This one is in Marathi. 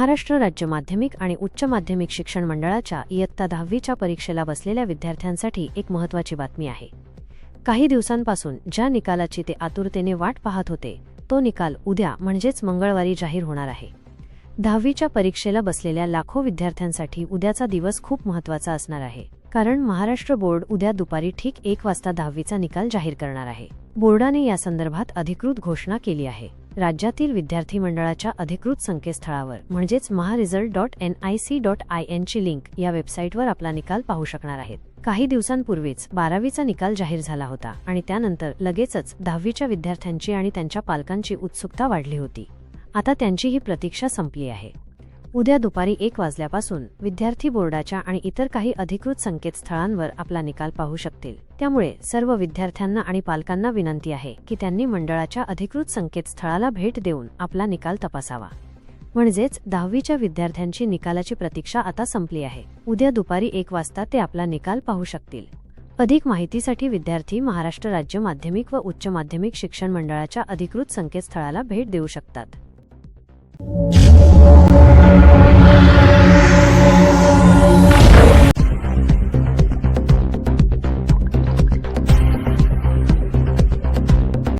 महाराष्ट्र राज्य माध्यमिक आणि उच्च माध्यमिक शिक्षण मंडळाच्या इयत्ता दहावीच्या परीक्षेला बसलेल्या विद्यार्थ्यांसाठी एक महत्त्वाची बातमी आहे. काही दिवसांपासून ज्या निकालाची ते आतुरतेने वाट पाहत होते तो निकाल उद्या म्हणजेच मंगळवारी जाहीर होणार आहे. दहावीच्या परीक्षेला बसलेल्या लाखो विद्यार्थ्यांसाठी उद्याचा दिवस खूप महत्त्वाचा असणार आहे कारण महाराष्ट्र बोर्ड उद्या दुपारी ठीक एक वाजता दहावीचा निकाल जाहीर करणार आहे. बोर्डाने या संदर्भात अधिकृत घोषणा केली आहे. राज्यातील विद्यार्थी मंडळाच्या अधिकृत संकेतस्थळावर. म्हणजेच Maharesult dot N I C dot I एनची link या वेबसाईटवर आपला निकाल पाहू शकणार आहेत. काही दिवसांपूर्वीच बारावीचा निकाल जाहीर झाला होता आणि त्यानंतर लगेचच दहावीच्या विद्यार्थ्यांची आणि त्यांच्या पालकांची उत्सुकता वाढली होती. आता त्यांची ही प्रतीक्षा संपली आहे. उद्या दुपारी एक वाजल्यापासून विद्यार्थी बोर्डाच्या आणि इतर काही अधिकृत संकेतस्थळांवर आपला निकाल पाहू शकतील. त्यामुळे सर्व विद्यार्थ्यांना आणि पालकांना विनंती आहे की त्यांनी मंडळाच्या अधिकृत संकेतस्थळाला भेट देऊन आपला निकाल तपासावा. म्हणजेच दहावीच्या विद्यार्थ्यांची निकालाची प्रतीक्षा आता संपली आहे. उद्या दुपारी एक वाजता ते आपला निकाल पाहू शकतील. अधिक माहितीसाठी विद्यार्थी महाराष्ट्र राज्य माध्यमिक व उच्च माध्यमिक शिक्षण मंडळाच्या अधिकृत संकेतस्थळाला भेट देऊ शकतात.